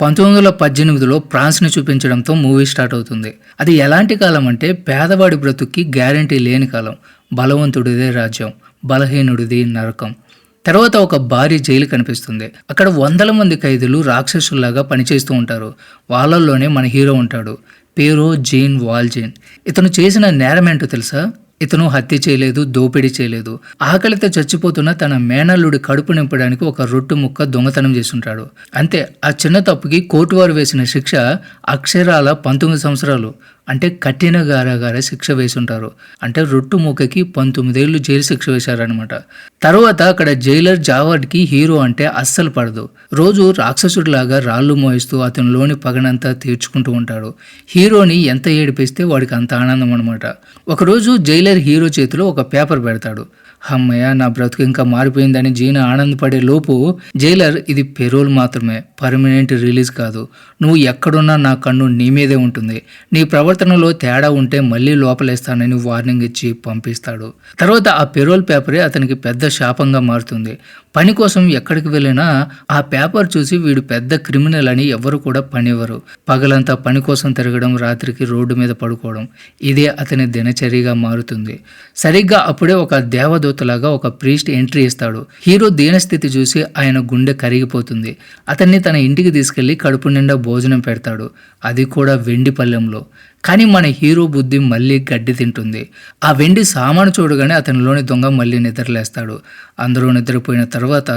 పంతొమ్మిది వందల పద్దెనిమిదిలో ఫ్రాన్స్ని చూపించడంతో మూవీ స్టార్ట్ అవుతుంది. అది ఎలాంటి కాలం అంటే పేదవాడి బ్రతుక్కి గ్యారంటీ లేని కాలం. బలవంతుడిదే రాజ్యం బలహీనుడిది నరకం. తర్వాత ఒక భారీ జైలు కనిపిస్తుంది. అక్కడ వందల మంది ఖైదీలు రాక్షసుల్లాగా పనిచేస్తూ ఉంటారు. వాళ్ళల్లోనే మన హీరో ఉంటాడు. పేరు జీన్ వాల్జీన్. ఇతను చేసిన నేరం ఏంటో తెలుసా? ఇతను హత్య చేయలేదు దోపిడీ చేయలేదు. ఆకలితో చచ్చిపోతున్న తన మేనల్లుడి కడుపు నింపడానికి ఒక రొట్టు ముక్క దొంగతనం చేస్తుంటాడు. అంతే ఆ చిన్న తప్పుకి కోర్టు వారు వేసిన శిక్ష అక్షరాల పంతొమ్మిది సంవత్సరాలు. అంటే కఠిన గారాగార శిక్ష వేసుంటారు. అంటే రొట్టు ముక్కకి పంతొమ్మిదేళ్ళు జైలు శిక్ష వేశారనమాట తర్వాత అక్కడ జైలర్ జావర్డ్కి హీరో అంటే అస్సలు పడదు. రోజు రాక్షసుడిలాగా రాళ్ళు మోయిస్తూ అతనిలోని పగనంతా తీర్చుకుంటూ ఉంటాడు. హీరోని ఎంత ఏడిపిస్తే వాడికి అంత ఆనందం అనమాట ఒకరోజు జైలర్ హీరో చేతిలో ఒక పేపర్ పెడతాడు. అమ్మయ్య నా బ్రతుకు ఇంకా మారిపోయిందని జీనా ఆనందపడే లోపు జైలర్ ఇది పెరోల్ మాత్రమే పర్మనెంట్ రిలీజ్ కాదు. నువ్వు ఎక్కడున్నా నా కన్ను నీ మీదే ఉంటుంది. నీ ప్రవర్తనలో తేడా ఉంటే మళ్ళీ లోపలేస్తానని వార్నింగ్ ఇచ్చి పంపిస్తాడు. తర్వాత ఆ పెరోల్ పేపరే అతనికి పెద్ద శాపంగా మారుతుంది. పని కోసం ఎక్కడికి వెళ్ళినా ఆ పేపర్ చూసి వీడు పెద్ద క్రిమినల్ అని ఎవరు కూడా పనివ్వరు. పగలంతా పని కోసం తిరగడం రాత్రికి రోడ్డు మీద పడుకోవడం ఇదే అతని దినచర్యగా మారుతుంది. సరిగ్గా అప్పుడే ఒక దేవదూతలాగా ఒక ప్రీస్ట్ ఎంట్రీ ఇస్తాడు. హీరో దీనస్థితి చూసి ఆయన గుండె కరిగిపోతుంది. అతన్ని తన ఇంటికి తీసుకెళ్ళి కడుపు నిండా భోజనం పెడతాడు. అది కూడా వెండి పళ్ళెంలో. కానీ మన హీరో బుద్ధి మళ్ళీ గడ్డి తింటుంది. ఆ వెండి సామాను చూడగానే అతనిలోని దొంగ మళ్ళీ నిద్రలేస్తాడు. అందరూ నిద్రపోయిన తర్వాత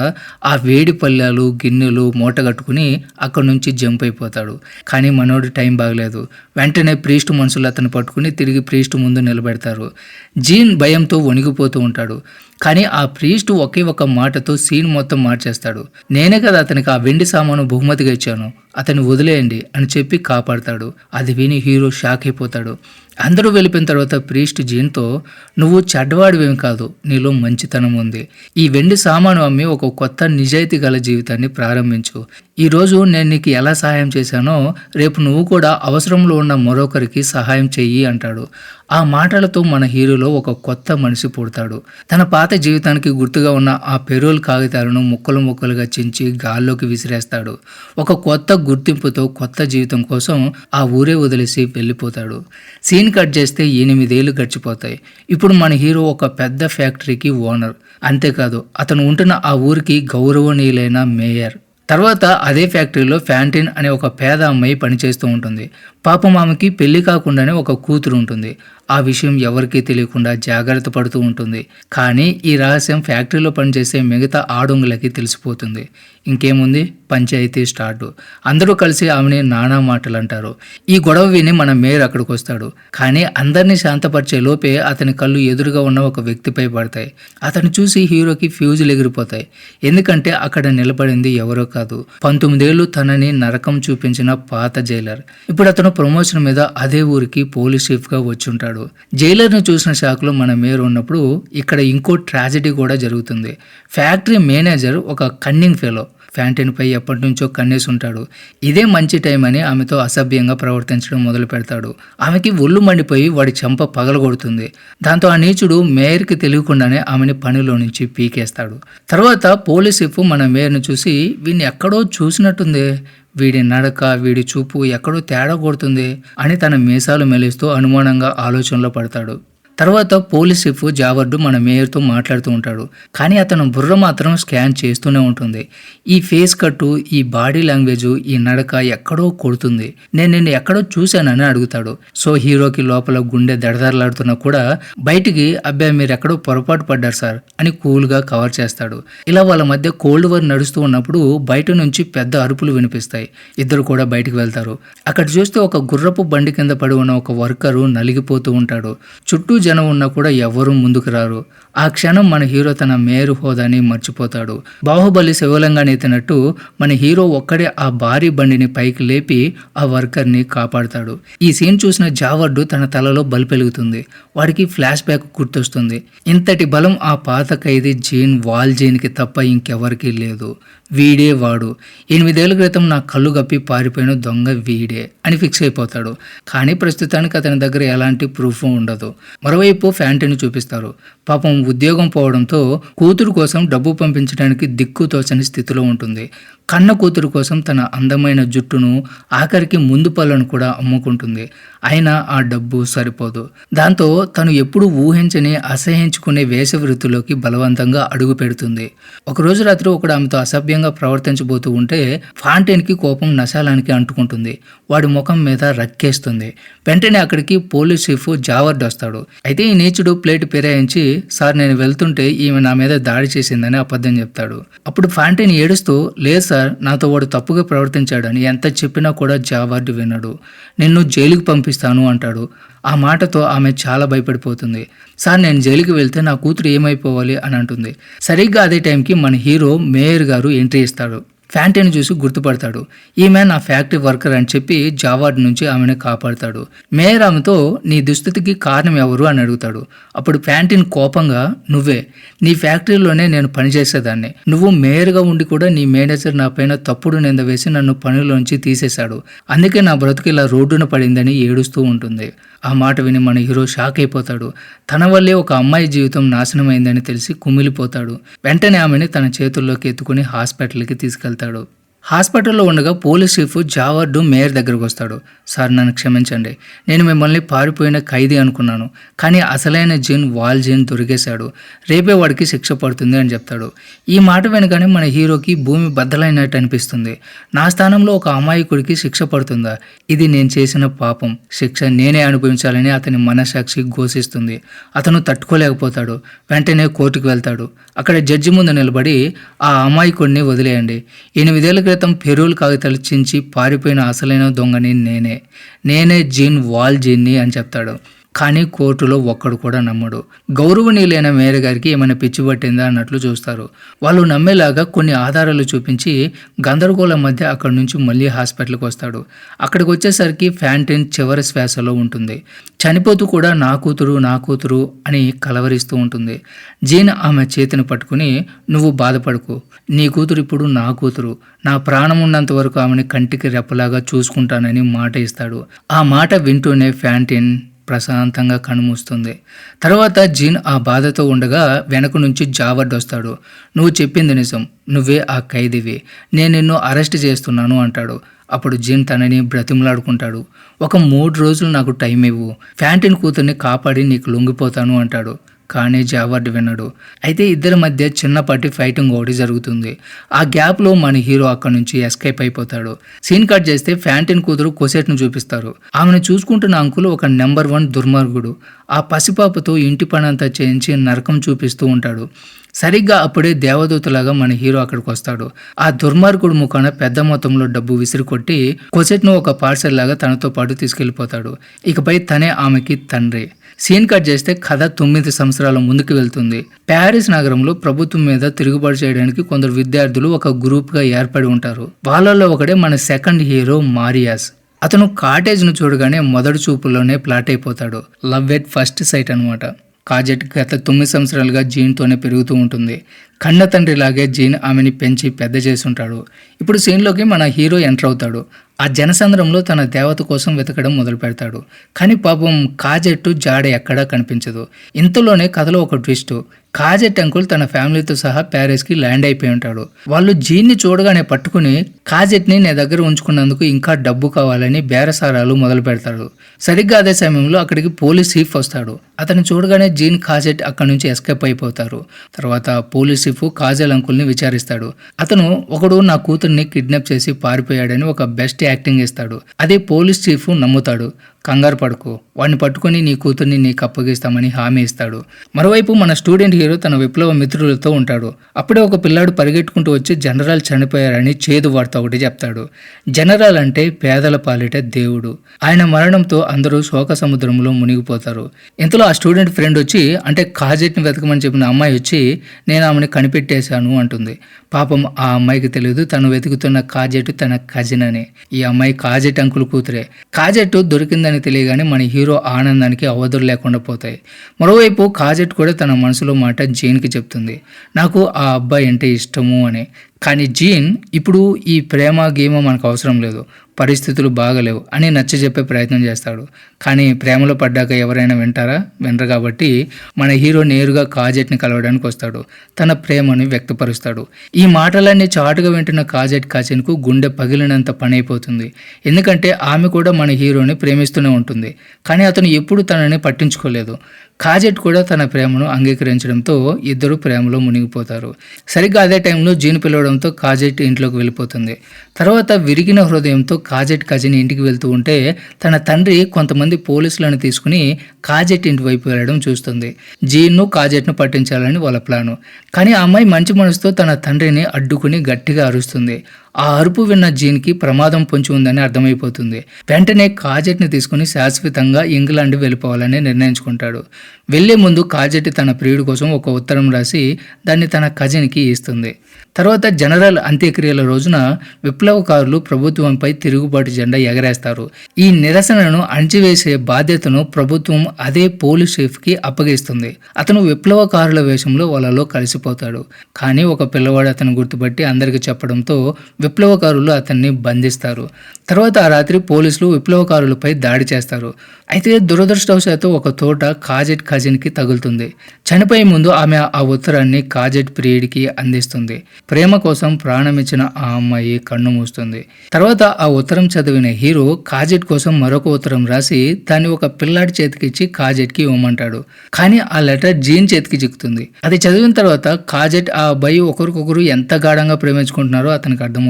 ఆ వేడి పళ్ళాలు గిన్నెలు మూట కట్టుకుని అక్కడి నుంచి జంప్ అయిపోతాడు. కానీ మనోడు టైం బాగలేదు. వెంటనే ప్రీస్ట్ మనుషులు అతను పట్టుకుని తిరిగి ప్రీస్ట్ ముందు నిలబెడతారు. జీన్ భయంతో వణిగిపోతూ ఉంటాడు. కానీ ఆ ప్రీస్ట్ ఒకే ఒక మాటతో సీన్ మొత్తం మార్చేస్తాడు. నేనే కదా అతనికి ఆ వెండి సామాను బహుమతిగా ఇచ్చాను. అతన్ని వదిలేయండి అని చెప్పి కాపాడతాడు. అది విని హీరో షాక్ అయిపోతాడు. అందరూ వెళ్ళిపోయిన తర్వాత ప్రీస్ట్ జీన్తో నువ్వు చెడ్డవాడివేం కాదు నీలో మంచితనం ఉంది. ఈ వెండి సామాను అమ్మి ఒక కొత్త నిజాయితీ గల జీవితాన్ని ప్రారంభించు. ఈరోజు నేను నీకు ఎలా సహాయం చేశానో రేపు నువ్వు కూడా అవసరంలో ఉన్న మరొకరికి సహాయం చెయ్యి అంటాడు. ఆ మాటలతో మన హీరోలో ఒక కొత్త మనిషి పుడతాడు. తన పాత జీవితానికి గుర్తుగా ఉన్న ఆ పెరోల్ కాగితాలను ముక్కలు ముక్కలుగా చించి గాల్లోకి విసిరేస్తాడు. ఒక కొత్త గుర్తింపుతో కొత్త జీవితం కోసం ఆ ఊరే వదిలేసి వెళ్ళిపోతాడు. సీన్ కట్ చేస్తే ఎనిమిదేళ్ళు గడిచిపోతాయి. ఇప్పుడు మన హీరో ఒక పెద్ద ఫ్యాక్టరీకి ఓనర్. అంతేకాదు అతను ఉంటున్న ఆ ఊరికి గౌరవనీయులైన మేయర్. తర్వాత అదే ఫ్యాక్టరీలో ఫ్యాంటిన్ అనే ఒక పేద అమ్మాయి పనిచేస్తూ ఉంటుంది. పాపం ఆమెకి పెళ్ళి కాకుండానే ఒక కూతురు ఉంటుంది. ఆ విషయం ఎవరికీ తెలియకుండా జాగ్రత్త పడుతూ ఉంటుంది. కానీ ఈ రహస్యం ఫ్యాక్టరీలో పనిచేసే మిగతా ఆడొంగులకి తెలిసిపోతుంది. ఇంకేముంది? పంచాయతీ స్టార్ట్ అందరూ కలిసి ఆమెని నానా మాటలు అంటారు ఈ గొడవ విని మన మేయర్ అక్కడికి వస్తాడు కానీ అందరినీ శాంతపరిచే లోపే అతని కళ్ళు ఎదురుగా ఉన్న ఒక వ్యక్తిపై పడతాయి. అతను చూసి హీరోకి ఫ్యూజులు ఎగిరిపోతాయి. ఎందుకంటే అక్కడ నిలబడింది ఎవరో కాదు. పంతొమ్మిదేళ్ళు తనని నరకం చూపించిన పాత జైలర్. ఇప్పుడు అతను ప్రమోషన్ మీద అదే ఊరికి పోలీస్ షేఫ్గా వచ్చి ఉంటాడు వచ్చుంటాడు జైలర్ను చూసిన షాక్లో మన మేయర్ ఉన్నప్పుడు ఇక్కడ ఇంకో ట్రాజడీ కూడా జరుగుతుంది. ఫ్యాక్టరీ మేనేజర్ ఒక కన్నింగ్ ఫెలో ఫ్యాంటీన్పై ఎప్పటి నుంచో కన్నేసి ఉంటాడు. ఇదే మంచి టైం అని ఆమెతో అసభ్యంగా ప్రవర్తించడం మొదలు పెడతాడు. ఆమెకి ఒళ్ళు మండిపోయి వాడి చెంప పగలగొడుతుంది. దాంతో ఆ నీచుడు మేయర్కి తెలియకుండానే ఆమెని పనిలో నుంచి పీకేస్తాడు. తర్వాత పోలీస్ చీఫ్ మన మేయర్ను చూసి వీడిని ఎక్కడో చూసినట్టుంది. వీడి నడక వీడి చూపు ఎక్కడో తేడా కొడుతుంది అని తన మీసాలు మెలిస్తూ అనుమానంగా ఆలోచనలో పడతాడు. తర్వాత పోలీస్ చీఫ్ జావర్డు మన మేయర్తో మాట్లాడుతూ ఉంటాడు. కానీ అతను బుర్ర మాత్రం స్కాన్ చేస్తూనే ఉంటుంది. ఈ ఫేస్ కట్టు ఈ బాడీ లాంగ్వేజ్ ఈ నడక ఎక్కడో కొడుతుంది. నేను నిన్ను ఎక్కడో చూశానని అడుగుతాడు. సో హీరోకి లోపల గుండె దడదరలాడుతున్నా కూడా బయటికి అబ్బాయి మీరు ఎక్కడో పొరపాటు పడ్డారు సార్ అని కూల్గా కవర్ చేస్తాడు. ఇలా వాళ్ళ మధ్య కోల్డ్ వార్ నడుస్తూ ఉన్నప్పుడు బయట నుంచి పెద్ద అరుపులు వినిపిస్తాయి. ఇద్దరు కూడా బయటికి వెళ్తారు. అక్కడ చూస్తే ఒక గుర్రపు బండి కింద పడి ఉన్న ఒక వర్కరు నలిగిపోతూ ఉంటాడు. చుట్టూ జనం ఉన్నా కూడా ఎవరూ ముందుకు రారు. ఆ క్షణం మన హీరో తన మేరు హోదాని మర్చిపోతాడు. బాహుబలి శివలంగా ఎత్తినట్టు మన హీరో ఒక్కడే ఆ భారీ బండిని పైకి లేపి ఆ వర్కర్ని కాపాడుతాడు. ఈ సీన్ చూసిన జావర్డు తన తలలో బలిపెలుగుతుంది వాడికి ఫ్లాష్ బ్యాక్ గుర్తొస్తుంది. ఇంతటి బలం ఆ పాత ఖైదీ జీన్ వాల్ జీన్కి తప్ప ఇంకెవరికీ లేదు. వీడే వాడు. ఎనిమిదేళ్ళ క్రితం నా కళ్ళు గప్పి పారిపోయిన దొంగ వీడే అని ఫిక్స్ అయిపోతాడు. కానీ ప్రస్తుతానికి అతని దగ్గర ఎలాంటి ప్రూఫ్ ఉండదు. మరోవైపు ఫ్యాంటీని చూపిస్తారు. పాపం ఉద్యోగం పోవడంతో కూతురు కోసం డబ్బు పంపించడానికి దిక్కు తోచని స్థితిలో ఉంటుంది. కన్న కూతురు కోసం తన అందమైన జుట్టును ఆఖరికి ముందు పళ్ళను కూడా అమ్ముకుంటుంది. అయినా ఆ డబ్బు సరిపోదు. దాంతో తను ఎప్పుడు ఊహించని అసహించుకునే వేషవృత్తిలోకి బలవంతంగా అడుగు పెడుతుంది. ఒకరోజు రాత్రి ఒకడు ఆమెతో అసభ్యంగా ప్రవర్తించబోతూ ఉంటే ఫాంటైన్కి కోపం నశాలానికి అంటుకుంటుంది. వాడి ముఖం మీద రక్కేస్తుంది. వెంటనే అక్కడికి పోలీస్ చీఫ్ జావర్డ్ వస్తాడు. అయితే ఈ నీచుడు ప్లేట్ పిరాయించి సార్ నేను వెళ్తుంటే ఈమె నా మీద దాడి చేసిందని అబద్ధం చెప్తాడు. అప్పుడు ఫాంటైన్ ఏడుస్తూ లేదు సార్ నాతో వాడు తప్పుగా ప్రవర్తించాడని ఎంత చెప్పినా కూడా జావార్డు వినడు. నిన్ను జైలుకి పంపిస్తాను అంటాడు. ఆ మాటతో ఆమె చాలా భయపడిపోతుంది. సార్ నేను జైలుకి వెళ్తే నా కూతురు ఏమైపోవాలి అని అంటుంది. సరిగ్గా అదే టైంకి మన హీరో మేయర్ గారు ఎంట్రీ ఇస్తాడు. ఫ్యాంటీని చూసి గుర్తుపడతాడు. ఈమె నా ఫ్యాక్టరీ వర్కర్ అని చెప్పి జావార్డ్ నుంచి ఆమెను కాపాడతాడు. మేయర్ ఆమెతో నీ దుస్థితికి కారణం ఎవరు? అని అడుగుతాడు. అప్పుడు ఫ్యాంటీన్ కోపంగా నువ్వే. నీ ఫ్యాక్టరీలోనే నేను పనిచేసేదాన్ని. నువ్వు మేయర్గా ఉండి కూడా నీ మేనేజర్ నా పైన తప్పుడు నింద వేసి నన్ను పనిలోంచి తీసేశాడు. అందుకే నా బ్రతుకు ఇలా రోడ్డున పడిందని ఏడుస్తూ ఉంటుంది. ఆ మాట విని మన హీరో షాక్ అయిపోతాడు. తన వల్లే ఒక అమ్మాయి జీవితం నాశనమైందని తెలిసి కుమిలిపోతాడు. వెంటనే ఆమెని తన చేతుల్లోకి ఎత్తుకుని హాస్పిటల్కి తీసుకెళ్తాడు. వెళ్తాడు హాస్పిటల్లో ఉండగా పోలీస్ చీఫ్ జావర్డు మేయర్ దగ్గరకు వస్తాడు. సార్ నన్ను క్షమించండి. నేను మిమ్మల్ని పారిపోయిన ఖైదీ అనుకున్నాను. కానీ అసలైన జీన్ వాల్ జీన్ దొరికేశాడు. రేపే వాడికి శిక్ష పడుతుంది అని చెప్తాడు. ఈ మాట వెనకనే మన హీరోకి భూమి బద్దలైనట్టు అనిపిస్తుంది. నా స్థానంలో ఒక అమాయకుడికి శిక్ష పడుతుందా? ఇది నేను చేసిన పాపం. శిక్ష నేనే అనుభవించాలని అతని మనసాక్షి ఘోషిస్తుంది. అతను తట్టుకోలేకపోతాడు. వెంటనే కోర్టుకు వెళ్తాడు. అక్కడ జడ్జి ముందు నిలబడి ఆ అమాయకుడిని వదిలేయండి. ఎనిమిదేళ్ళ క్రితం పెరూల్ కాగితాలు చించి పారిపోయిన అసలైన దొంగని నేనే. నేనే జీన్ వాల్ జీన్ని అని చెప్తాడు. కానీ కోర్టులో ఒక్కడు కూడా నమ్మడు. గౌరవనీయులైన మేర గారికి ఏమైనా పిచ్చి పట్టిందా అన్నట్లు చూస్తారు. వాళ్ళు నమ్మేలాగా కొన్ని ఆధారాలు చూపించి గందరగోళం మధ్య అక్కడి నుంచి మళ్ళీ హాస్పిటల్కి వస్తాడు. అక్కడికి వచ్చేసరికి ఫ్యాంటైన్ చివరి శ్వాసలో ఉంటుంది. చనిపోతూ కూడా నా కూతురు నా కూతురు అని కలవరిస్తూ ఉంటుంది. జీన్ ఆమె చేతిని పట్టుకుని నువ్వు బాధపడకు. నీ కూతురు ఇప్పుడు నా కూతురు. నా ప్రాణం ఉన్నంత వరకు ఆమెని కంటికి రెప్పలాగా చూసుకుంటానని మాట ఇస్తాడు. ఆ మాట వింటూనే ఫ్యాంటిన్ ప్రశాంతంగా కనుమూస్తుంది. తర్వాత జీన్ ఆ బాధతో ఉండగా వెనక నుంచి జావర్డ్ వస్తాడు. నువ్వు చెప్పింది నిజం. నువ్వే ఆ ఖైదీవి. నేను నిన్ను అరెస్ట్ చేస్తున్నాను అంటాడు. అప్పుడు జీన్ తనని బ్రతిమలాడుకుంటాడు. ఒక మూడు రోజులు నాకు టైం ఇవ్వు. ఫ్యాంటిన్ కూతుర్ని కాపాడి నీకు లొంగిపోతాను అంటాడు. కానీ అవార్డు వినడు అయితే ఇద్దరి మధ్య చిన్నపాటి ఫైటింగ్ ఒకటి జరుగుతుంది. ఆ గ్యాప్లో మన హీరో అక్కడి నుంచి ఎస్కేప్ అయిపోతాడు. సీన్ కట్ చేస్తే ఫ్యాంటిన్ కూతురు కొసెట్ను చూపిస్తారు. ఆమెను చూసుకుంటున్న అంకులు ఒక నెంబర్ వన్ దుర్మార్గుడు. ఆ పసిపాపతో ఇంటి పనంతా చేయించి నరకం చూపిస్తూ ఉంటాడు. సరిగ్గా అప్పుడే దేవదూతలాగా మన హీరో అక్కడికి వస్తాడు. ఆ దుర్మార్గుడు ముఖాన పెద్ద మొత్తంలో డబ్బు విసిరి కొట్టి కొసెట్ను ఒక పార్సల్ లాగా తనతో పాటు తీసుకెళ్ళిపోతాడు ఇకపై తనే ఆమెకి తండ్రి. సీన్ కట్ చేస్తే కథ తొమ్మిది సంవత్సరాల ముందుకు వెళ్తుంది. ప్యారిస్ నగరంలో ప్రభుత్వం మీద తిరుగుబాటు చేయడానికి కొందరు విద్యార్థులు ఒక గ్రూప్గా ఏర్పడి ఉంటారు. వాళ్ళలో ఒకడే మన సెకండ్ హీరో మారియాస్. అతను కాటేజ్ను చూడగానే మొదటి చూపుల్లోనే ప్లాట్ అయిపోతాడు. లవ్ ఎట్ ఫస్ట్ సైట్ అనమాట కాజెట్ గత తొమ్మిది సంవత్సరాలుగా జీన్తోనే పెరుగుతూ ఉంటుంది. కన్న తండ్రిలాగే జీన్ ఆమెని పెంచి పెద్ద చేసి ఉంటాడు. ఇప్పుడు సీన్లోకి మన హీరో ఎంటర్ అవుతాడు. ఆ జనసంద్రంలో తన దేవత కోసం వెతకడం మొదలు పెడతాడు. కానీ పాపం కాజెట్టు జాడ ఎక్కడా కనిపించదు. ఇంతలోనే కథలో ఒక ట్విస్ట్. కాజెట్ అంకుల్ తన ఫ్యామిలీతో సహా ప్యారిస్కి ల్యాండ్ అయిపోయి ఉంటాడు. వాళ్ళు జీన్ని చూడగానే పట్టుకుని కాజెట్ని నీ దగ్గర ఉంచుకున్నందుకు ఇంకా డబ్బు కావాలని బేరసారాలు మొదలు పెడతాడు. సరిగ్గా అదే సమయంలో అక్కడికి పోలీస్ చీఫ్ వస్తాడు. అతను చూడగానే జీన్ కాజెట్ అక్కడి నుంచి ఎస్కేప్ అయిపోతారు. తర్వాత పోలీస్ చీఫ్ కాజల్ అంకుల్ని విచారిస్తాడు. అతను ఒకడు నా కూతుర్ని కిడ్నాప్ చేసి పారిపోయాడని ఒక బెస్ట్ యాక్టింగ్ ఇస్తాడు అదే పోలీస్ చీఫ్ నమ్ముతాడు. కంగారు పడుకో. వాడిని పట్టుకొని నీ కూతుర్ని నీకు అప్పగిస్తామని హామీ ఇస్తాడు. మరోవైపు మన స్టూడెంట్ హీరో తన విప్లవ మిత్రులతో ఉంటాడు. అప్పుడే ఒక పిల్లాడు పరిగెట్టుకుంటూ వచ్చి జనరల్ చనిపోయారని చేదు వార్త ఒకటి చెప్తాడు. జనరల్ అంటే పేదల పాలిట దేవుడు. ఆయన మరణంతో అందరూ శోక సముద్రంలో మునిగిపోతారు. ఇంతలో ఆ స్టూడెంట్ ఫ్రెండ్ వచ్చి అంటే కాజెట్ని వెతకమని చెప్పిన అమ్మాయి వచ్చి నేను ఆమెను కనిపెట్టేశాను అంటుంది. పాపం ఆ అమ్మాయికి తెలియదు తను వెతుకుతున్న కాజెట్ తన కజిన్ అని ఈ అమ్మాయి కాజెట్ అంకుల్ కూతురే. కాజెట్ దొరికిందని తెలియగానే మన హీరో ఆనందానికి అవధులు లేకుండా పోతాయి. మరోవైపు కాజెట్ కూడా తన మనసులో మాట జైన్కి చెప్తుంది. నాకు ఆ అబ్బాయి అంటే ఇష్టము అని. కానీ జీన్ ఇప్పుడు ఈ ప్రేమ గేమ మనకు అవసరం లేదు. పరిస్థితులు బాగలేవు అని నచ్చ చెప్పే ప్రయత్నం చేస్తాడు. కానీ ప్రేమలో పడ్డాక ఎవరైనా వింటారా? వినరు కాబట్టి మన హీరో నేరుగా కాజెట్ని కలవడానికి వస్తాడు. తన ప్రేమను వ్యక్తపరుస్తాడు. ఈ మాటలన్నీ చాటుగా వింటున్న కాజెట్ కాచెన్కు గుండె పగిలినంత పని అయిపోతుంది ఎందుకంటే ఆమె కూడా మన హీరోని ప్రేమిస్తూనే ఉంటుంది. కానీ అతను ఎప్పుడు తనని పట్టించుకోలేదు. కాజెట్ కూడా తన ప్రేమను అంగీకరించడంతో ఇద్దరు ప్రేమలో మునిగిపోతారు. సరిగ్గా అదే టైంలో జీన్ పిలవడంతో కాజెట్ ఇంట్లోకి వెళ్ళిపోతుంది. తర్వాత విరిగిన హృదయంతో కాజెట్ కజిన్ ఇంటికి వెళ్తూ ఉంటే తన తండ్రి కొంతమంది పోలీసులను తీసుకుని కాజెట్ ఇంటి వైపు వెళ్ళడం చూస్తుంది. జీన్ను కాజెట్ను పట్టించాలని వాళ్ళ ప్లాను. కానీ ఆ అమ్మాయి మంచి మనసుతో తన తండ్రిని అడ్డుకుని గట్టిగా అరుస్తుంది. ఆ అరుపు విన్న జీన్కి ప్రమాదం పొంచి ఉందని అర్థమైపోతుంది. వెంటనే కాజెట్ని తీసుకుని శాశ్వతంగా ఇంగ్లాండ్ వెళ్ళిపోవాలని నిర్ణయించుకుంటాడు. వెళ్ళే ముందు కాజెట్ తన ప్రియుడి కోసం ఒక ఉత్తరం రాసి దాన్ని తన కజిన్కి ఇస్తుంది. తర్వాత జనరల్ అంత్యక్రియల రోజున విప్లవకారులు ప్రభుత్వంపై తిరుగుబాటు జెండా ఎగరేస్తారు. ఈ నిరసనను అణచివేసే బాధ్యతను ప్రభుత్వం అదే పోలీస్ చీఫ్కి అప్పగిస్తుంది. అతను విప్లవకారుల వేషంలో వాళ్ళలో కలిసిపోతాడు. కానీ ఒక పిల్లవాడు అతను గుర్తుపట్టి అందరికీ చెప్పడంతో విప్లవకారులు అతన్ని బంధిస్తారు. తర్వాత ఆ రాత్రి పోలీసులు విప్లవకారులపై దాడి చేస్తారు. అయితే దురదృష్టవశాత్తు ఒక తోట కాజెట్ కజిన్కి తగులుతుంది. చనిపోయే ముందు ఆమె ఆ ఉత్తరాన్ని కాజెట్ ప్రియుడికి అందిస్తుంది. ప్రేమ కోసం ప్రాణమిచ్చిన ఆ అమ్మాయి కన్ను మూస్తుంది. తర్వాత ఆ ఉత్తరం చదివిన హీరో కాజెట్ కోసం మరొక ఉత్తరం రాసి దాన్ని ఒక పిల్లాడి చేతికిచ్చి కాజెట్కి ఇవ్వమంటాడు. కానీ ఆ లెటర్ జీన్ చేతికి చిక్కుతుంది. అది చదివిన తర్వాత కాజెట్ ఆ అబ్బాయి ఒకరికొకరు ఎంత గాఢంగా ప్రేమించుకుంటున్నారో అతనికి అర్థమవుతుంది.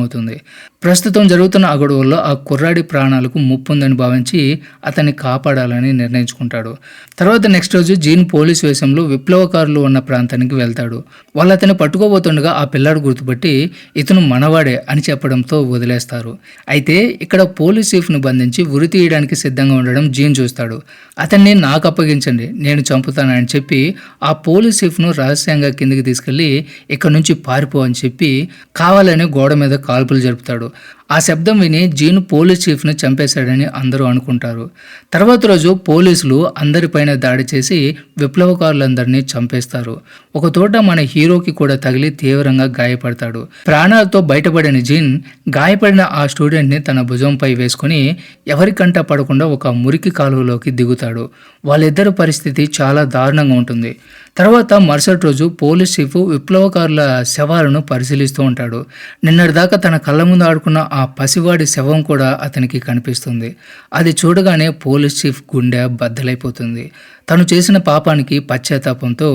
ప్రస్తుతం జరుగుతున్న ఆ గొడవల్లో ఆ కుర్రాడి ప్రాణాలకు ముప్పుందని భావించి అతన్ని కాపాడాలని నిర్ణయించుకుంటాడు. తర్వాత నెక్స్ట్ రోజు జీన్ పోలీస్ వేషంలో విప్లవకారులు ఉన్న ప్రాంతానికి వెళ్తాడు. వాళ్ళు అతన్ని పట్టుకోబోతుండగా ఆ పిల్లాడు గుర్తుపట్టి ఇతను మనవాడే అని చెప్పడంతో వదిలేస్తారు. అయితే ఇక్కడ పోలీస్ చీఫ్ను బంధించి ఉరి తీయడానికి సిద్ధంగా ఉండడం జీన్ చూస్తాడు. అతన్ని నాకు అప్పగించండి నేను చంపుతానని చెప్పి ఆ పోలీస్ చీఫ్ను రహస్యంగా కిందికి తీసుకెళ్ళి ఇక్కడ నుంచి పారిపో అని చెప్పి కావాలని గోడ మీద కాల్పులు జరుపుతాడు. ఆ శబ్దం విని జీన్ పోలీస్ చీఫ్ను చంపేశాడని అందరూ అనుకుంటారు. తర్వాత రోజు పోలీసులు అందరిపైన దాడి చేసి విప్లవకారులందరినీ చంపేస్తారు. ఒక తోట మన హీరోకి కూడా తగిలి తీవ్రంగా గాయపడతాడు. ప్రాణాలతో బయటపడిన జీన్ గాయపడిన ఆ స్టూడెంట్ని తన భుజంపై వేసుకుని ఎవరికంట పడకుండా ఒక మురికి కాలువలోకి దిగుతాడు. వాళ్ళిద్దరి పరిస్థితి చాలా దారుణంగా ఉంటుంది. తర్వాత మరుసటి రోజు పోలీస్ చీఫ్ విప్లవకారుల శవాలను పరిశీలిస్తూ ఉంటాడు. నిన్నటిదాకా తన కళ్ళ ముందు ఆడుకున్న ఆ ఆ పసివాడి శవం కూడా అతనికి కనిపిస్తుంది. అది చూడగానే పోలీస్ చీఫ్ గుండె బద్దలైపోతుంది. తను చేసిన పాపానికి పశ్చాత్తాపంతో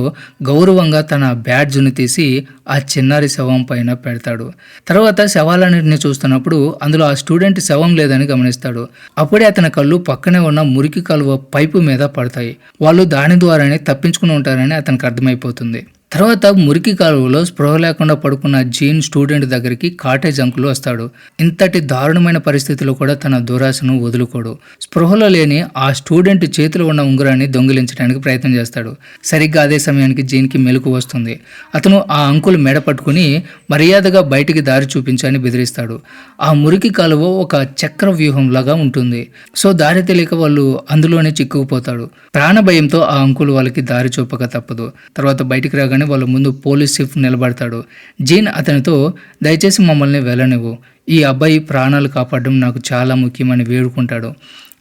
గౌరవంగా తన బ్యాడ్జ్ను తీసి ఆ చిన్నారి శవం పైన పెడతాడు. తర్వాత శవాలన్నింటినీ చూస్తున్నప్పుడు అందులో ఆ స్టూడెంట్ శవం లేదని గమనిస్తాడు. అప్పుడే అతని కళ్ళు పక్కనే ఉన్న మురికి కలువ పైపు మీద పడతాయి. వాళ్ళు దాని ద్వారానే తప్పించుకుని ఉంటారని అతనికి అర్థమైపోతుంది. తర్వాత మురికి కాలువలో స్పృహ లేకుండా పడుకున్న జీన్ స్టూడెంట్ దగ్గరికి కాటేజ్ అంకులు వస్తాడు. ఇంతటి దారుణమైన పరిస్థితిలో కూడా తన దురాశను వదులుకోడు. స్పృహలో లేని ఆ స్టూడెంట్ చేతిలో ఉన్న ఉంగరాన్ని దొంగిలించడానికి ప్రయత్నం చేస్తాడు. సరిగ్గా అదే సమయానికి జీన్కి మెలకు వస్తుంది. అతను ఆ అంకుల్ మెడ పట్టుకుని మర్యాదగా బయటికి దారి చూపించని బెదిరిస్తాడు. ఆ మురికి కాలువ ఒక చక్ర వ్యూహంలాగా ఉంటుంది. సో దారి తెలియక వాళ్ళు అందులోనే చిక్కుకుపోతాడు. ప్రాణ భయంతో ఆ అంకుల్ వాళ్ళకి దారి చూపక తప్పదు. తర్వాత బయటికి రాగానే వాళ్ళ ముందు పోలీస్ చీఫ్ నిలబడతాడు. జీన్ అతనితో దయచేసి మమ్మల్ని వెళ్ళనివ్వు. ఈ అబ్బాయి ప్రాణాలు కాపాడడం నాకు చాలా ముఖ్యమని వేడుకుంటాడు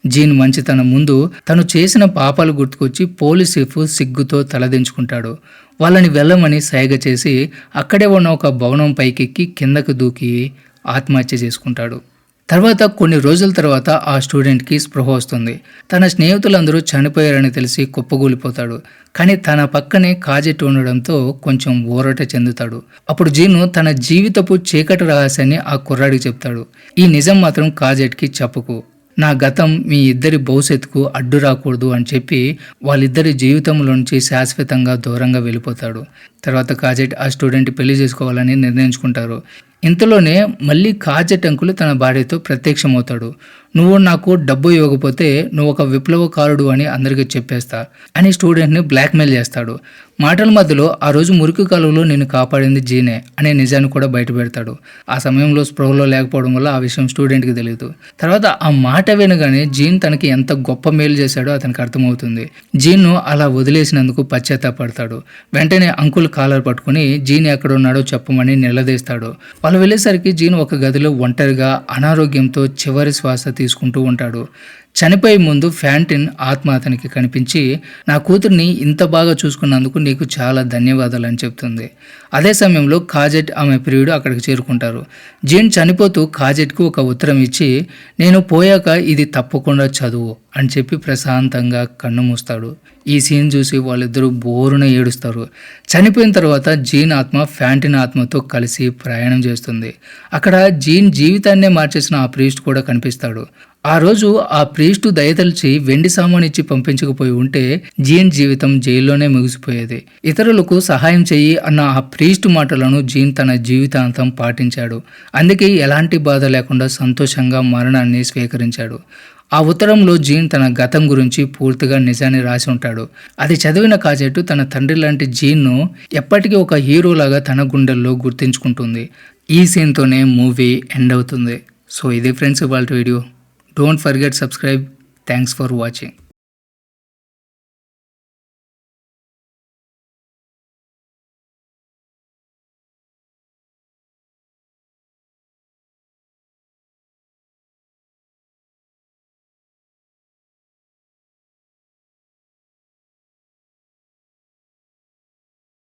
జీన్ మంచితనం ముందు తను చేసిన పాపాలు గుర్తుకొచ్చి పోలీస్ చీఫ్ సిగ్గుతో తలదించుకుంటాడు. వాళ్ళని వెళ్ళమని సైగ చేసి అక్కడే ఉన్న ఒక భవనం పైకెక్కి కిందకు దూకి ఆత్మహత్య చేసుకుంటాడు. తర్వాత కొన్ని రోజుల తర్వాత ఆ స్టూడెంట్కి స్పృహ వస్తుంది. తన స్నేహితులందరూ చనిపోయారని తెలిసి కుప్పగూలిపోతాడు. కానీ తన పక్కనే కాజెట్ ఉండడంతో కొంచెం ఊరట చెందుతాడు. అప్పుడు జీను తన జీవితపు చీకటి రహస్యాన్ని ఆ కుర్రాడికి చెప్తాడు. ఈ నిజం మాత్రం కాజెట్కి చెప్పకు. నా గతం మీ ఇద్దరి భవిష్యత్తుకు అడ్డు రాకూడదు అని చెప్పి వాళ్ళిద్దరి జీవితంలోంచి శాశ్వతంగా దూరంగా వెళ్ళిపోతాడు. తర్వాత కాజెట్ ఆ స్టూడెంట్ పెళ్ళి చేసుకోవాలని నిర్ణయించుకుంటారు. ఇంతలోనే మళ్ళీ కాజెట్ అంకులు తన భార్యతో ప్రత్యక్షమవుతాడు. నువ్వు నాకు డబ్బు ఇవ్వకపోతే నువ్వు ఒక విప్లవకారుడు అని అందరికీ చెప్పేస్తా అని స్టూడెంట్ని బ్లాక్మెయిల్ చేస్తాడు. మాటల మధ్యలో ఆ రోజు మురికి కాలువలో నేను కాపాడింది జీనే అనే నిజాన్ని కూడా బయటపెడతాడు ఆ సమయంలో స్పృహలో లేకపోవడం వల్ల ఆ విషయం స్టూడెంట్కి తెలియదు. తర్వాత ఆ మాట వినగానే జీన్ తనకి ఎంత గొప్ప మేలు చేశాడో అతనికి అర్థమవుతుంది. జీన్ను అలా వదిలేసినందుకు పశ్చాత్తాపడతాడు. వెంటనే అంకుల్ కాలర్ పట్టుకుని జీన్ ఎక్కడ ఉన్నాడో చెప్పమని నిలదీస్తాడు. వాళ్ళు వెళ్ళేసరికి జీన్ ఒక గదిలో ఒంటరిగా అనారోగ్యంతో చివరి శ్వాస తీసుకుంటూ ఉంటాడు. చనిపోయే ముందు ఫ్యాంటిన్ ఆత్మ అతనికి కనిపించి నా కూతుర్ని ఇంత బాగా చూసుకున్నందుకు నీకు చాలా ధన్యవాదాలు అని చెప్తుంది. అదే సమయంలో కాజెట్ ఆమె ప్రియుడు అక్కడికి చేరుకుంటారు. జీన్ చనిపోతూ కాజెట్కు ఒక ఉత్తరం ఇచ్చి నేను పోయాక ఇది తప్పకుండా చదువు అని చెప్పి ప్రశాంతంగా కన్ను మూస్తాడు. ఈ సీన్ చూసి వాళ్ళిద్దరూ బోరున ఏడుస్తారు. చనిపోయిన తర్వాత జీన్ ఆత్మ ఫ్యాంటిన్ ఆత్మతో కలిసి ప్రయాణం చేస్తుంది. అక్కడ జీన్ జీవితాన్నే మార్చేసిన ఆ ప్రీస్ట్ కూడా కనిపిస్తాడు. ఆ రోజు ఆ ప్రీస్టు దయతలిచి వెండి సామాన్ ఇచ్చి పంపించకపోయి ఉంటే జీన్ జీవితం జైల్లోనే ముగిసిపోయేది. ఇతరులకు సహాయం చెయ్యి అన్న ఆ ప్రీస్టు మాటలను జీన్ తన జీవితాంతం పాటించాడు. అందుకే ఎలాంటి బాధ లేకుండా సంతోషంగా మరణాన్ని స్వీకరించాడు. ఆ ఉత్తరంలో జీన్ తన గతం గురించి పూర్తిగా నిజాన్ని రాసి ఉంటాడు. అది చదివిన కాజెట్టు తన తండ్రి లాంటి జీన్ను ఎప్పటికీ ఒక హీరోలాగా తన గుండెల్లో గుర్తించుకుంటుంది. ఈ సీన్తోనే మూవీ ఎండ్ అవుతుంది. సో ఇది ఫ్రెండ్స్ ఇవాళ వీడియో. Don't forget subscribe. Thanks for watching.